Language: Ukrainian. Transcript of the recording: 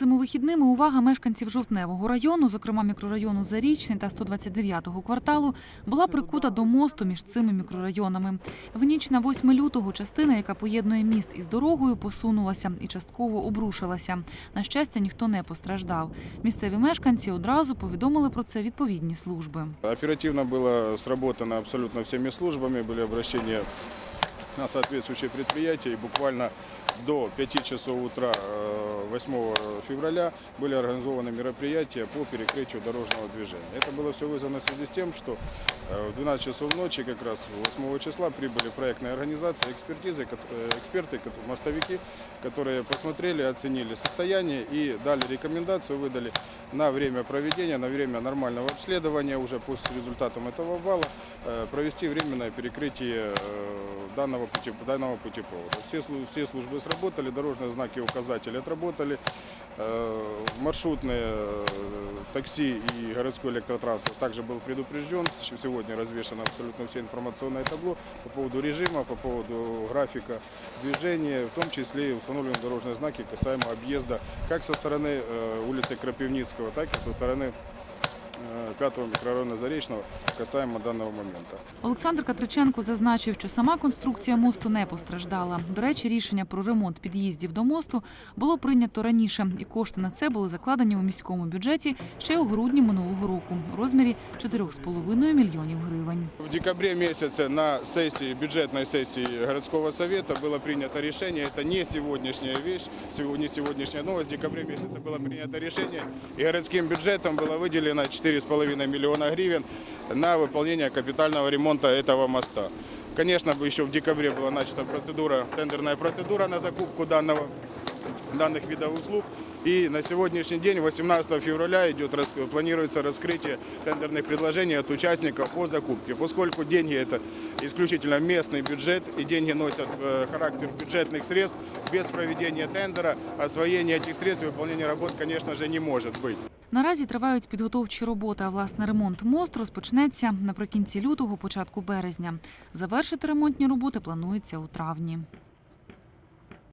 Цими вихідними увага мешканців жовтневого району, зокрема мікрорайону Зарічний та 129-го кварталу, була прикута до мосту між цими мікрорайонами. В ніч на 8 лютого частина, яка поєднує міст із дорогою, посунулася і частково обрушилася. На щастя, ніхто не постраждав. Місцеві мешканці одразу повідомили про це відповідні служби. Оперативно было сработано абсолютно всеми службами, были обращения на соответствующие предприятия, и буквально до 5 часов утра э, 8 февраля были организованы мероприятия по перекрытию дорожного движения. Это было все вызвано в связи с тем, что э, в 12 часов ночи, как раз 8 числа, прибыли проектные организации, экспертизы, э, эксперты, мостовики, которые посмотрели, оценили состояние и дали рекомендацию, выдали на время проведения, на время нормального обследования, уже по результатам этого вала, э, провести временное перекрытие э, данного, пути, данного путепровода. Все, слу- все службы сработали, дорожные знаки указатели отработали, э, маршрутные э, такси и городской электротранспорт также был предупрежден. С- Сегодня развешено абсолютно все информационное табло по поводу режима, по поводу графика движения, в том числе и установлены дорожные знаки касаемо объезда как со стороны э, улицы Крапивницкого, так и со стороны э, пятого микрорайона Заречного касаемо данного момента. Олександр Катриченко зазначив, що сама конструкція мосту не постраждала. До речі, рішення про ремонт під'їздів до мосту було прийнято раніше, і кошти на це були закладені у міському бюджеті ще у грудні минулого року у розмірі 4,5 мільйонів гривень. В декабре месяце на сессии, бюджетной сессии городского совета было принято решение, это не сегодняшняя вещь, сего- не сегодняшняя новость, в декабре месяце было принято решение, и городским бюджетом было выделено 4,5 миллиона гривен на выполнение капитального ремонта этого моста. Конечно, еще в декабре была начата процедура, тендерная процедура на закупку данного данных видов услуг. И на сегодняшний день, 18 февраля, идет, планируется раскрытие тендерных предложений от участников по закупке. Поскольку деньги это исключительно местный бюджет, и деньги носят э, характер бюджетных средств, без проведения тендера освоение этих средств и выполнение работ, конечно же, не может быть. Наразі тривають підготовчі роботи, а власне ремонт мосту розпочнеться наприкінці лютого, початку березня. Завершити ремонтні роботи планується у травні.